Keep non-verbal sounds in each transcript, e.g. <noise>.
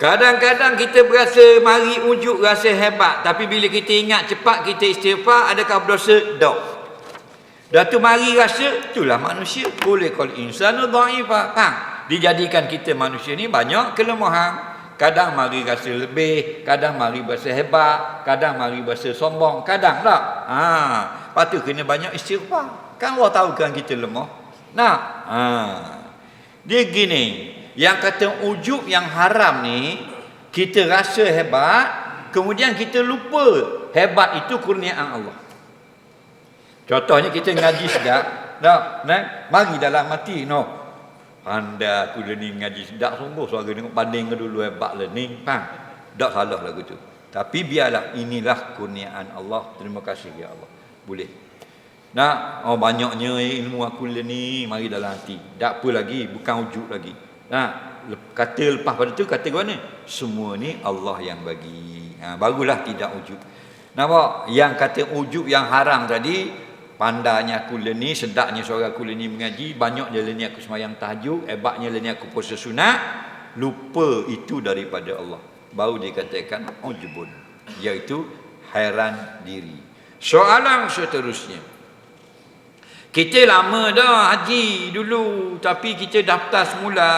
Kadang-kadang kita berasa mari ujuk rasa hebat. Tapi bila kita ingat cepat kita istighfar, adakah berdosa? Tak. Dah tu mari rasa, itulah manusia. Boleh kalau insanu dha'ifa. Ha, dijadikan kita manusia ni banyak kelemahan. Kadang mari rasa lebih, kadang mari berasa hebat, kadang mari berasa sombong, kadang tak. Ha, lepas tu kena banyak istighfar. Kan Allah tahu kan kita lemah. Nah, ha. Dia gini, yang kata ujub yang haram ni kita rasa hebat, kemudian kita lupa hebat itu kurniaan Allah. Contohnya kita ngaji sedap, tak, nah, mari dalam mati, no. Anda aku ni ngaji sedap sungguh suara tengok banding ke dulu hebat learning, faham? Tak salah lagu tu. Tapi biarlah inilah kurniaan Allah. Terima kasih ya Allah. Boleh. Nah, oh banyaknya ilmu aku ni mari dalam hati. Tak apa lagi, bukan wujud lagi. Nah, kata lepas pada tu kata mana? Semua ni Allah yang bagi. Ha, barulah tidak wujud. Nampak? Yang kata wujud yang haram tadi, pandanya aku leni, sedaknya suara aku leni mengaji, banyaknya leni aku semayang tahajud, hebatnya leni aku puasa sunat, lupa itu daripada Allah. Baru dikatakan ujubun, iaitu hairan diri. Soalan seterusnya. Kita lama dah haji dulu tapi kita daftar semula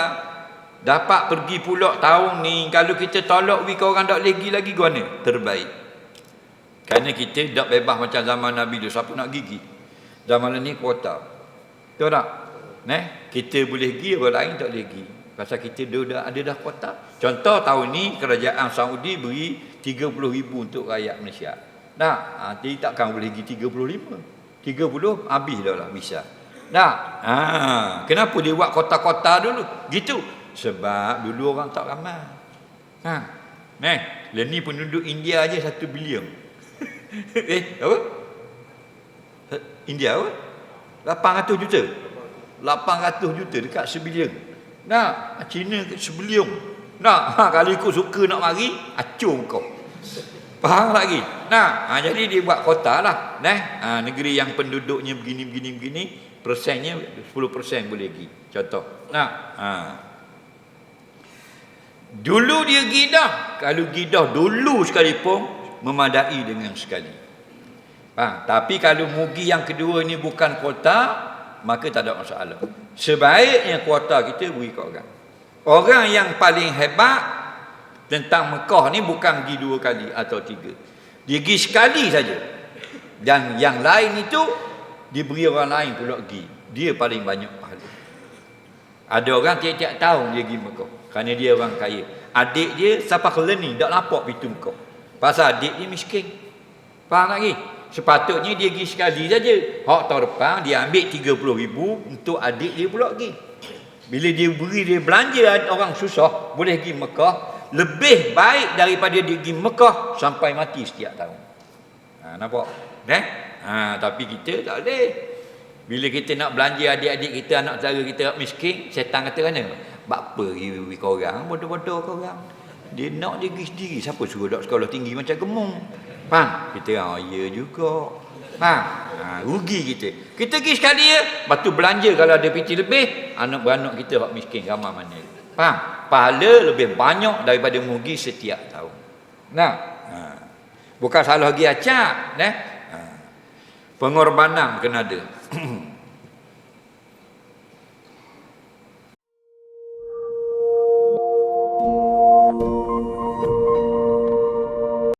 dapat pergi pulak tahun ni kalau kita tolak wi kau orang tak lagi lagi guna terbaik. Kerana kita tak bebas macam zaman Nabi tu siapa nak gigi. Zaman ni kuota. Tahu tak? Neh, kita boleh pergi orang lain tak boleh pergi. Pasal kita dah ada dah kuota. Contoh tahun ni kerajaan Saudi beri 30 ribu untuk rakyat Malaysia. Nah, ha, jadi takkan boleh pergi 35. 30 habis dah lah bisa. Nah, ha, kenapa dia buat kota-kota dulu? Gitu. Sebab dulu orang tak ramai. Ha. Neh, leni penduduk India aja satu bilion. <laughs> eh, apa? India apa? 800 juta. 800 juta dekat sebilion. Nah, Cina sebilion. Nah, ha, kalau ikut suka nak mari, acung kau. Faham lagi? Nah, ha, jadi dia buat kota lah. Nah, ha, negeri yang penduduknya begini, begini, begini, persennya 10% boleh pergi. Contoh. Nah, ha. Dulu dia gidah. Kalau gidah dulu sekalipun, memadai dengan sekali. Ha, tapi kalau mugi yang kedua ni bukan kota, maka tak ada masalah. Sebaiknya kuota kita beri ke orang. Orang yang paling hebat tentang Mekah ni bukan pergi dua kali atau tiga. Dia pergi sekali saja. Dan yang lain itu diberi orang lain pula pergi. Dia paling banyak pahala. Ada orang tiap-tiap tahun dia pergi Mekah. Kerana dia orang kaya. Adik dia siapa keleni tak lapok pintu Mekah. Pasal adik dia miskin. Faham lagi? Sepatutnya dia pergi sekali saja. Hak tahun depan dia ambil 30 ribu untuk adik dia pula pergi. Bila dia beri dia belanja orang susah boleh pergi Mekah lebih baik daripada dia pergi Mekah sampai mati setiap tahun. Ha, nampak? Eh? Ha, tapi kita tak boleh. Bila kita nak belanja adik-adik kita, anak saudara kita miskin, setan kata mana? Bapa riwi kau orang, bodoh-bodoh kau orang. Dia nak dia pergi sendiri. Siapa suruh dok sekolah tinggi macam gemung? Faham? Kita, oh, ya juga. Faham? Ha, rugi kita. Kita pergi sekali ya, lepas tu belanja kalau ada piti lebih, anak-beranak kita miskin, ramai mana. Faham? pahala lebih banyak daripada mugi setiap tahun. Nah, ha. bukan salah lagi acak, eh? Ha. Pengorbanan kena ada. <clears throat>